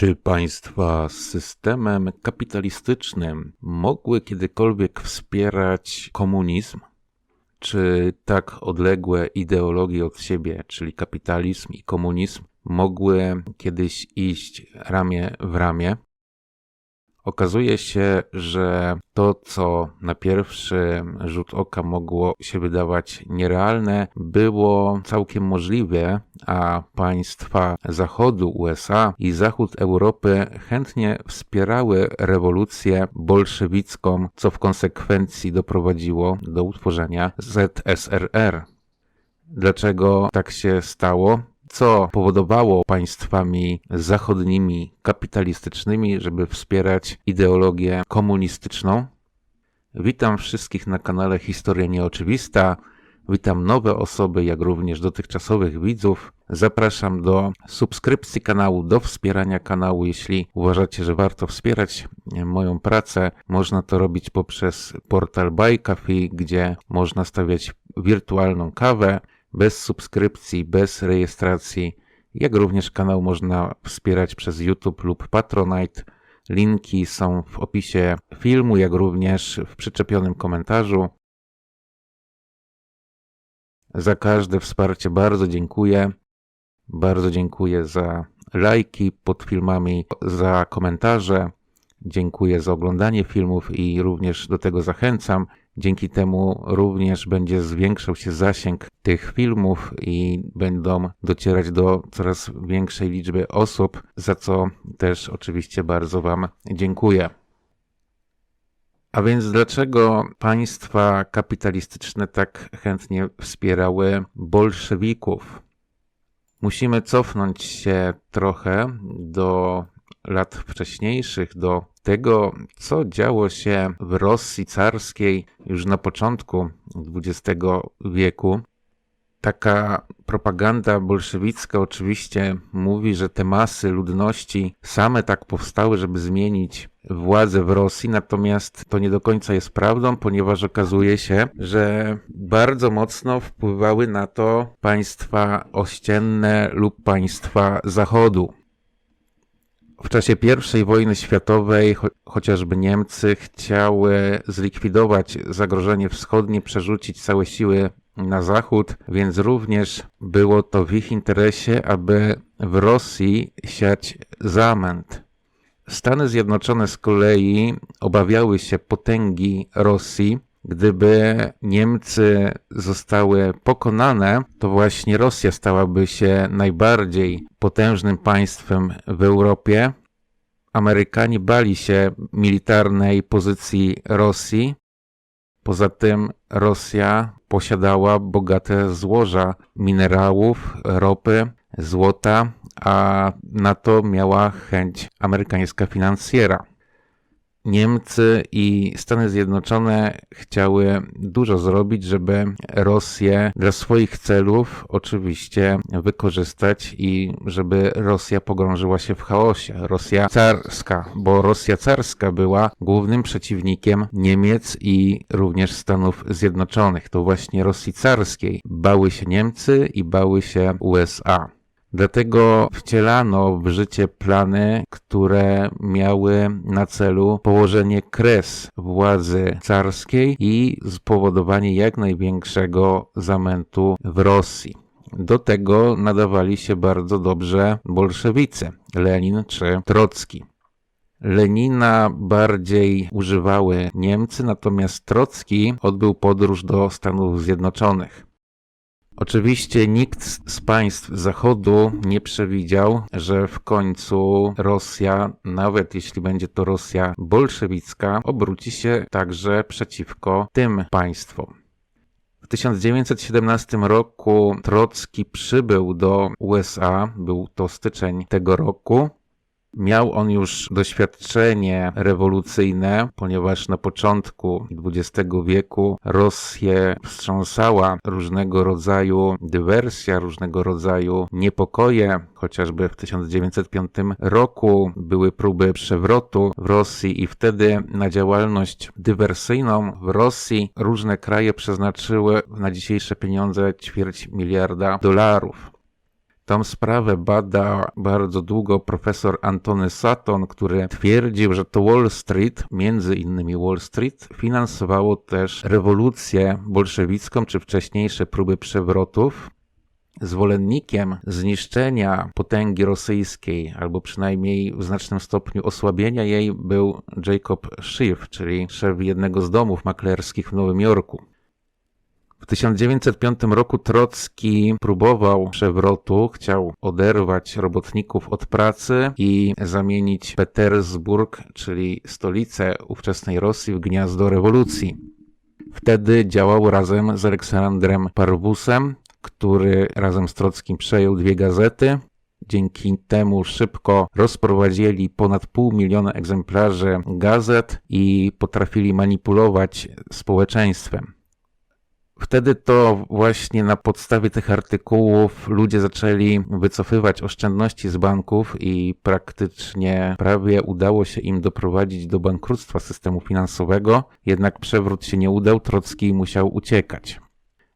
Czy państwa z systemem kapitalistycznym mogły kiedykolwiek wspierać komunizm? Czy tak odległe ideologie od siebie, czyli kapitalizm i komunizm, mogły kiedyś iść ramię w ramię? Okazuje się, że to, co na pierwszy rzut oka mogło się wydawać nierealne, było całkiem możliwe, a państwa Zachodu, USA i Zachód Europy chętnie wspierały rewolucję bolszewicką, co w konsekwencji doprowadziło do utworzenia ZSRR. Dlaczego tak się stało? Co powodowało państwami zachodnimi, kapitalistycznymi, żeby wspierać ideologię komunistyczną. Witam wszystkich na kanale Historia Nieoczywista. Witam nowe osoby, jak również dotychczasowych widzów. Zapraszam do subskrypcji kanału, do wspierania kanału. Jeśli uważacie, że warto wspierać moją pracę, można to robić poprzez portal Buy Coffee, gdzie można stawiać wirtualną kawę bez subskrypcji, bez rejestracji, jak również kanał można wspierać przez YouTube lub Patronite. Linki są w opisie filmu, jak również w przyczepionym komentarzu. Za każde wsparcie bardzo dziękuję. Bardzo dziękuję za lajki pod filmami, za komentarze. Dziękuję za oglądanie filmów i również do tego zachęcam. Dzięki temu również będzie zwiększał się zasięg tych filmów i będą docierać do coraz większej liczby osób, za co też oczywiście bardzo Wam dziękuję. A więc dlaczego państwa kapitalistyczne tak chętnie wspierały bolszewików? Musimy cofnąć się trochę do lat wcześniejszych, do tego, co działo się w Rosji carskiej już na początku XX wieku. Taka propaganda bolszewicka oczywiście mówi, że te masy ludności same tak powstały, żeby zmienić władzę w Rosji, natomiast to nie do końca jest prawdą, ponieważ okazuje się, że bardzo mocno wpływały na to państwa ościenne lub państwa Zachodu. W czasie I wojny światowej cho chociażby Niemcy chciały zlikwidować zagrożenie wschodnie, przerzucić całe siły na zachód, więc również było to w ich interesie, aby w Rosji siać zamęt. Stany Zjednoczone z kolei obawiały się potęgi Rosji. Gdyby Niemcy zostały pokonane, to właśnie Rosja stałaby się najbardziej potężnym państwem w Europie. Amerykanie bali się militarnej pozycji Rosji. Poza tym Rosja posiadała bogate złoża minerałów, ropy, złota, a na to miała chęć amerykańska finansjera. Niemcy i Stany Zjednoczone chciały dużo zrobić, żeby Rosję dla swoich celów oczywiście wykorzystać i żeby Rosja pogrążyła się w chaosie. Rosja carska, bo Rosja carska była głównym przeciwnikiem Niemiec i również Stanów Zjednoczonych. To właśnie Rosji carskiej bały się Niemcy i bały się USA. Dlatego wcielano w życie plany, które miały na celu położenie kres władzy carskiej i spowodowanie jak największego zamętu w Rosji. Do tego nadawali się bardzo dobrze bolszewicy, Lenin czy Trocki. Lenina bardziej używały Niemcy, natomiast Trocki odbył podróż do Stanów Zjednoczonych. Oczywiście nikt z państw Zachodu nie przewidział, że w końcu Rosja, nawet jeśli będzie to Rosja bolszewicka, obróci się także przeciwko tym państwom. W 1917 roku Trocki przybył do USA, był to styczeń tego roku. Miał on już doświadczenie rewolucyjne, ponieważ na początku XX wieku Rosję wstrząsała różnego rodzaju dywersja, różnego rodzaju niepokoje. Chociażby w 1905 roku były próby przewrotu w Rosji i wtedy na działalność dywersyjną w Rosji różne kraje przeznaczyły na dzisiejsze pieniądze ćwierć miliarda dolarów. Tą sprawę bada bardzo długo profesor Antony Sutton, który twierdził, że to Wall Street, między innymi Wall Street, finansowało też rewolucję bolszewicką czy wcześniejsze próby przewrotów. Zwolennikiem zniszczenia potęgi rosyjskiej, albo przynajmniej w znacznym stopniu osłabienia jej, był Jacob Schiff, czyli szef jednego z domów maklerskich w Nowym Jorku. W 1905 roku Trocki próbował przewrotu, chciał oderwać robotników od pracy i zamienić Petersburg, czyli stolicę ówczesnej Rosji, w gniazdo rewolucji. Wtedy działał razem z Aleksandrem Parwusem, który razem z Trockim przejął dwie gazety. Dzięki temu szybko rozprowadzili ponad pół miliona egzemplarzy gazet i potrafili manipulować społeczeństwem. Wtedy to właśnie na podstawie tych artykułów ludzie zaczęli wycofywać oszczędności z banków i praktycznie prawie udało się im doprowadzić do bankructwa systemu finansowego. Jednak przewrót się nie udał, Trocki musiał uciekać.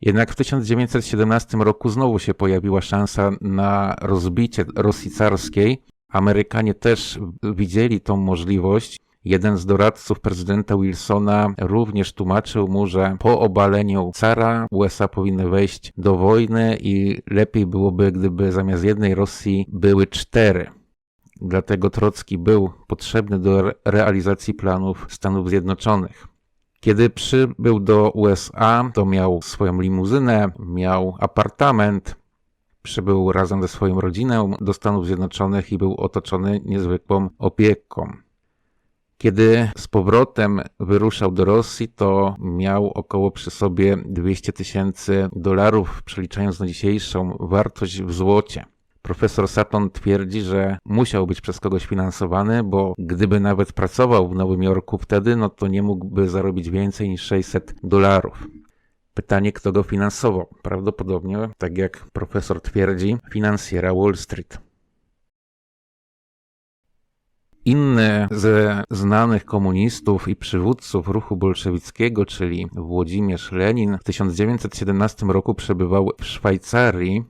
Jednak w 1917 roku znowu się pojawiła szansa na rozbicie Rosji carskiej. Amerykanie też widzieli tą możliwość Jeden z doradców prezydenta Wilsona również tłumaczył mu, że po obaleniu cara USA powinny wejść do wojny i lepiej byłoby, gdyby zamiast jednej Rosji były cztery. Dlatego Trocki był potrzebny do realizacji planów Stanów Zjednoczonych. Kiedy przybył do USA, to miał swoją limuzynę, miał apartament, przybył razem ze swoją rodziną do Stanów Zjednoczonych i był otoczony niezwykłą opieką. Kiedy z powrotem wyruszał do Rosji, to miał około przy sobie 200 tysięcy dolarów, przeliczając na dzisiejszą wartość w złocie. Profesor Sutton twierdzi, że musiał być przez kogoś finansowany, bo gdyby nawet pracował w Nowym Jorku wtedy, no to nie mógłby zarobić więcej niż 600 dolarów. Pytanie, kto go finansował? Prawdopodobnie, tak jak profesor twierdzi, finansjera Wall Street. Inny ze znanych komunistów i przywódców ruchu bolszewickiego, czyli Włodzimierz Lenin, w 1917 roku przebywał w Szwajcarii.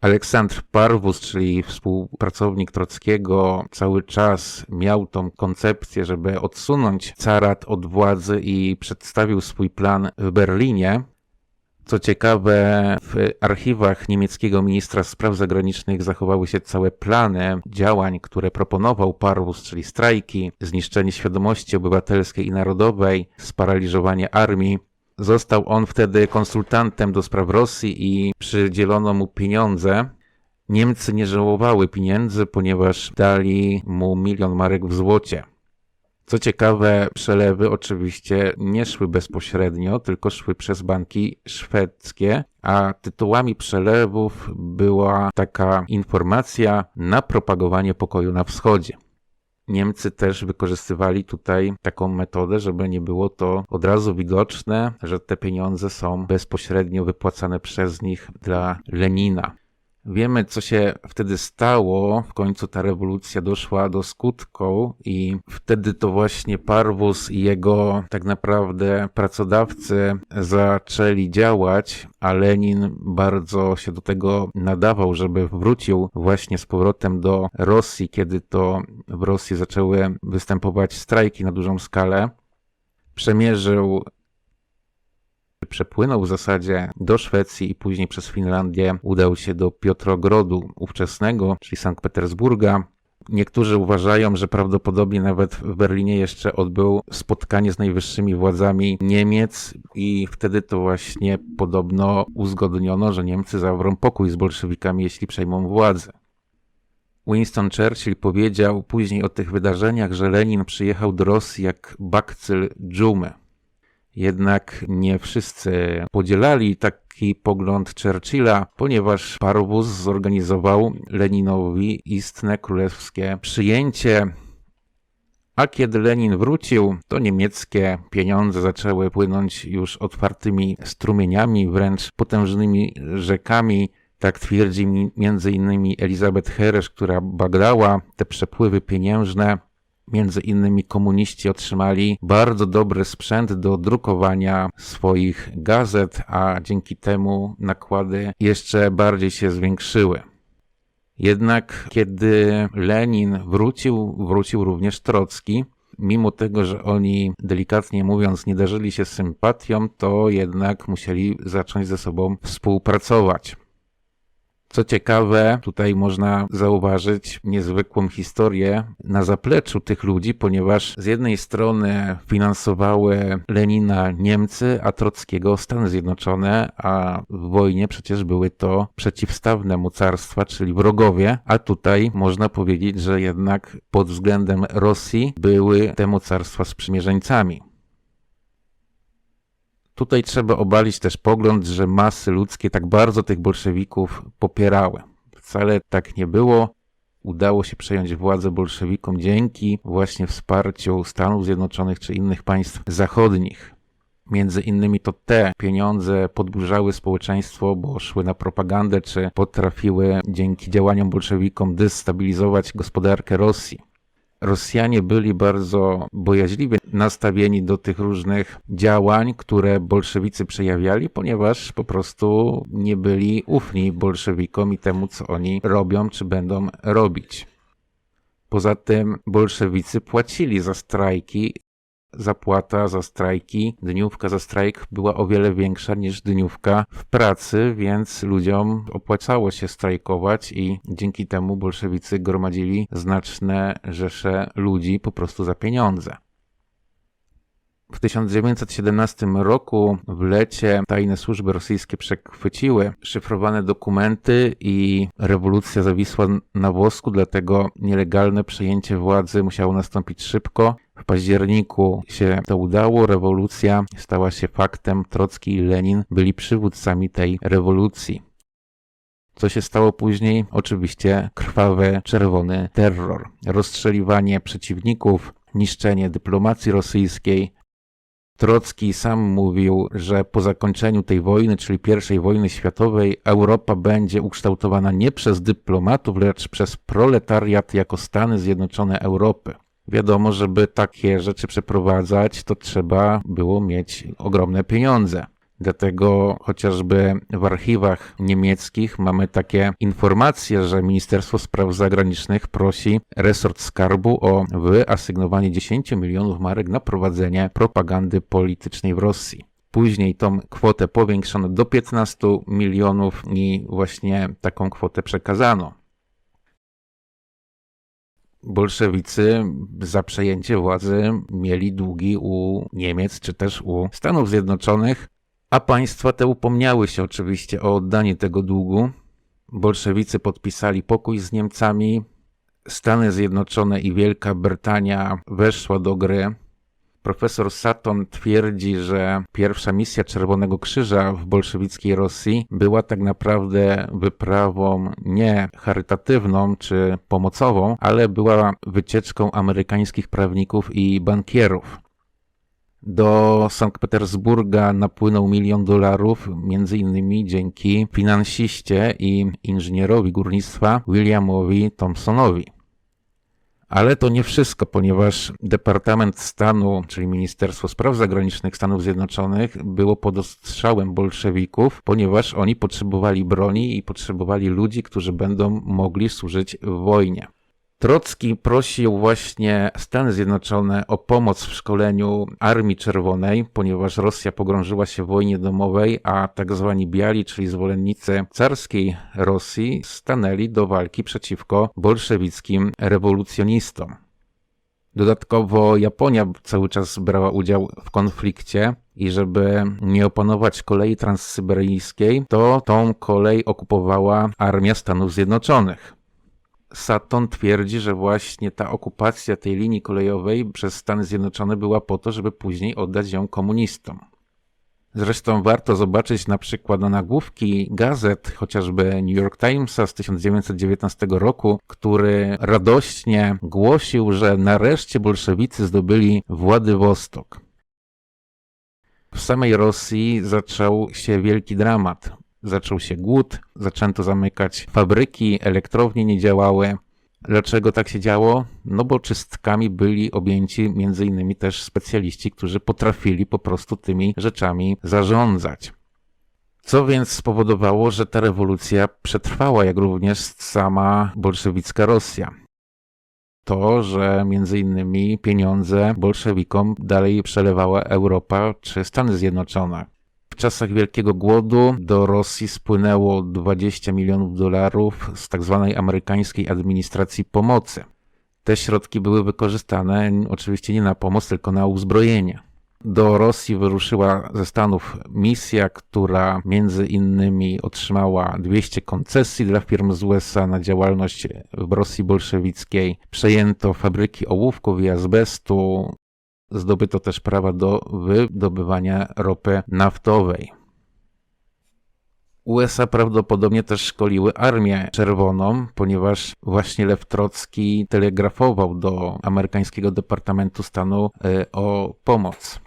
Aleksandr Parwus, czyli współpracownik Trockiego, cały czas miał tą koncepcję, żeby odsunąć carat od władzy i przedstawił swój plan w Berlinie. Co ciekawe, w archiwach niemieckiego ministra spraw zagranicznych zachowały się całe plany działań, które proponował Parwus, czyli strajki, zniszczenie świadomości obywatelskiej i narodowej, sparaliżowanie armii. Został on wtedy konsultantem do spraw Rosji i przydzielono mu pieniądze. Niemcy nie żałowały pieniędzy, ponieważ dali mu milion marek w złocie. Co ciekawe, przelewy oczywiście nie szły bezpośrednio, tylko szły przez banki szwedzkie, a tytułami przelewów była taka informacja na propagowanie pokoju na wschodzie. Niemcy też wykorzystywali tutaj taką metodę, żeby nie było to od razu widoczne, że te pieniądze są bezpośrednio wypłacane przez nich dla Lenina. Wiemy, co się wtedy stało. W końcu ta rewolucja doszła do skutku, i wtedy to właśnie Parwus i jego tak naprawdę pracodawcy zaczęli działać, a Lenin bardzo się do tego nadawał, żeby wrócił właśnie z powrotem do Rosji, kiedy to w Rosji zaczęły występować strajki na dużą skalę. Przemierzył przepłynął w zasadzie do Szwecji i później przez Finlandię udał się do Piotrogrodu ówczesnego, czyli Sankt Petersburga. Niektórzy uważają, że prawdopodobnie nawet w Berlinie jeszcze odbył spotkanie z najwyższymi władzami Niemiec i wtedy to właśnie podobno uzgodniono, że Niemcy zawrą pokój z bolszewikami, jeśli przejmą władzę. Winston Churchill powiedział później o tych wydarzeniach, że Lenin przyjechał do Rosji jak bakcyl dżumy. Jednak nie wszyscy podzielali taki pogląd Churchilla, ponieważ Parwus zorganizował Leninowi istne królewskie przyjęcie. A kiedy Lenin wrócił, to niemieckie pieniądze zaczęły płynąć już otwartymi strumieniami, wręcz potężnymi rzekami. Tak twierdzi m.in. Elizabeth Heresz, która badała te przepływy pieniężne Między innymi komuniści otrzymali bardzo dobry sprzęt do drukowania swoich gazet, a dzięki temu nakłady jeszcze bardziej się zwiększyły. Jednak kiedy Lenin wrócił, wrócił również Trocki. Mimo tego, że oni delikatnie mówiąc nie darzyli się sympatią, to jednak musieli zacząć ze sobą współpracować. Co ciekawe, tutaj można zauważyć niezwykłą historię na zapleczu tych ludzi, ponieważ z jednej strony finansowały Lenina Niemcy, a Trockiego Stany Zjednoczone, a w wojnie przecież były to przeciwstawne mocarstwa, czyli wrogowie, a tutaj można powiedzieć, że jednak pod względem Rosji były te mocarstwa sprzymierzeńcami. Tutaj trzeba obalić też pogląd, że masy ludzkie tak bardzo tych bolszewików popierały. Wcale tak nie było. Udało się przejąć władzę bolszewikom dzięki właśnie wsparciu Stanów Zjednoczonych czy innych państw zachodnich. Między innymi to te pieniądze podburzały społeczeństwo, bo szły na propagandę, czy potrafiły dzięki działaniom bolszewikom destabilizować gospodarkę Rosji. Rosjanie byli bardzo bojaźliwie nastawieni do tych różnych działań, które bolszewicy przejawiali, ponieważ po prostu nie byli ufni bolszewikom i temu, co oni robią czy będą robić. Poza tym bolszewicy płacili za strajki zapłata za strajki, dniówka za strajk była o wiele większa niż dniówka w pracy, więc ludziom opłacało się strajkować i dzięki temu bolszewicy gromadzili znaczne rzesze ludzi po prostu za pieniądze. W 1917 roku w lecie tajne służby rosyjskie przechwyciły szyfrowane dokumenty i rewolucja zawisła na włosku, dlatego nielegalne przejęcie władzy musiało nastąpić szybko. W październiku się to udało, rewolucja stała się faktem. Trocki i Lenin byli przywódcami tej rewolucji. Co się stało później? Oczywiście krwawy, czerwony terror, rozstrzeliwanie przeciwników, niszczenie dyplomacji rosyjskiej, Trocki sam mówił, że po zakończeniu tej wojny, czyli I wojny światowej, Europa będzie ukształtowana nie przez dyplomatów, lecz przez proletariat jako Stany Zjednoczone Europy. Wiadomo, żeby takie rzeczy przeprowadzać, to trzeba było mieć ogromne pieniądze. Dlatego chociażby w archiwach niemieckich mamy takie informacje, że Ministerstwo Spraw Zagranicznych prosi resort skarbu o wyasygnowanie 10 milionów marek na prowadzenie propagandy politycznej w Rosji. Później tą kwotę powiększono do 15 milionów i właśnie taką kwotę przekazano. Bolszewicy za przejęcie władzy mieli długi u Niemiec czy też u Stanów Zjednoczonych, a państwa te upomniały się oczywiście o oddanie tego długu. Bolszewicy podpisali pokój z Niemcami. Stany Zjednoczone i Wielka Brytania weszła do gry. Profesor Saton twierdzi, że pierwsza misja Czerwonego Krzyża w bolszewickiej Rosji była tak naprawdę wyprawą nie charytatywną czy pomocową, ale była wycieczką amerykańskich prawników i bankierów. Do Sankt Petersburga napłynął milion dolarów, między innymi dzięki finansiście i inżynierowi górnictwa Williamowi Thompsonowi. Ale to nie wszystko, ponieważ Departament Stanu, czyli Ministerstwo Spraw Zagranicznych Stanów Zjednoczonych, było pod ostrzałem bolszewików, ponieważ oni potrzebowali broni i potrzebowali ludzi, którzy będą mogli służyć w wojnie. Trocki prosił właśnie Stany Zjednoczone o pomoc w szkoleniu Armii Czerwonej, ponieważ Rosja pogrążyła się w wojnie domowej, a tak zwani biali, czyli zwolennicy carskiej Rosji, stanęli do walki przeciwko bolszewickim rewolucjonistom. Dodatkowo Japonia cały czas brała udział w konflikcie i żeby nie opanować kolei transsyberyjskiej, to tą kolej okupowała Armia Stanów Zjednoczonych. Sutton twierdzi, że właśnie ta okupacja tej linii kolejowej przez Stany Zjednoczone była po to, żeby później oddać ją komunistom. Zresztą warto zobaczyć na przykład na nagłówki gazet, chociażby New York Timesa z 1919 roku, który radośnie głosił, że nareszcie bolszewicy zdobyli Władywostok. W samej Rosji zaczął się wielki dramat zaczął się głód, zaczęto zamykać fabryki, elektrownie nie działały. Dlaczego tak się działo? No bo czystkami byli objęci innymi też specjaliści, którzy potrafili po prostu tymi rzeczami zarządzać. Co więc spowodowało, że ta rewolucja przetrwała, jak również sama bolszewicka Rosja. To, że między innymi pieniądze bolszewikom dalej przelewała Europa czy Stany Zjednoczone. Czasach Wielkiego Głodu do Rosji spłynęło 20 milionów dolarów z tak zwanej amerykańskiej administracji pomocy. Te środki były wykorzystane oczywiście nie na pomoc, tylko na uzbrojenie. Do Rosji wyruszyła ze Stanów misja, która między innymi otrzymała 200 koncesji dla firm z USA na działalność w Rosji bolszewickiej. Przejęto fabryki ołówków i azbestu. Zdobyto też prawa do wydobywania ropy naftowej. USA prawdopodobnie też szkoliły Armię Czerwoną, ponieważ właśnie Lew Trocki telegrafował do amerykańskiego Departamentu Stanu e, o pomoc.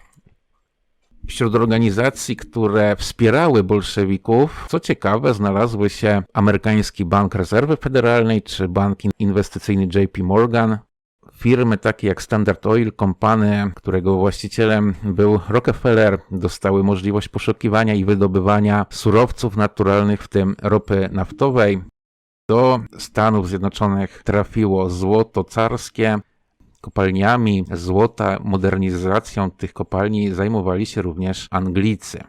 Wśród organizacji, które wspierały bolszewików, co ciekawe, znalazły się amerykański Bank Rezerwy Federalnej czy bank inwestycyjny JP Morgan, Firmy takie jak Standard Oil Company, którego właścicielem był Rockefeller, dostały możliwość poszukiwania i wydobywania surowców naturalnych, w tym ropy naftowej. Do Stanów Zjednoczonych trafiło złoto carskie. Kopalniami złota, modernizacją tych kopalni zajmowali się również Anglicy.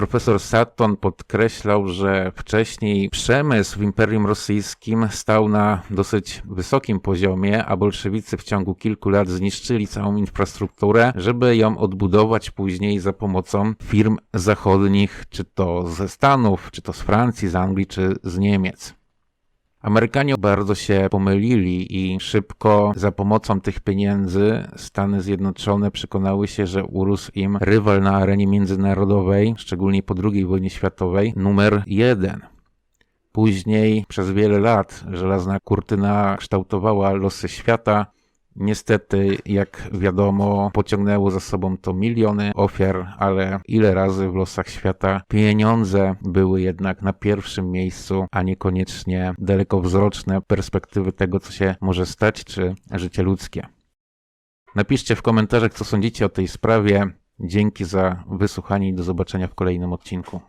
Profesor Sutton podkreślał, że wcześniej przemysł w Imperium Rosyjskim stał na dosyć wysokim poziomie, a bolszewicy w ciągu kilku lat zniszczyli całą infrastrukturę, żeby ją odbudować później za pomocą firm zachodnich, czy to ze Stanów, czy to z Francji, z Anglii, czy z Niemiec. Amerykanie bardzo się pomylili i szybko za pomocą tych pieniędzy Stany Zjednoczone przekonały się, że urósł im rywal na arenie międzynarodowej, szczególnie po II wojnie światowej, numer jeden. Później przez wiele lat żelazna kurtyna kształtowała losy świata, Niestety, jak wiadomo, pociągnęło za sobą to miliony ofiar, ale ile razy w losach świata pieniądze były jednak na pierwszym miejscu, a niekoniecznie dalekowzroczne perspektywy tego, co się może stać, czy życie ludzkie. Napiszcie w komentarzach, co sądzicie o tej sprawie. Dzięki za wysłuchanie i do zobaczenia w kolejnym odcinku.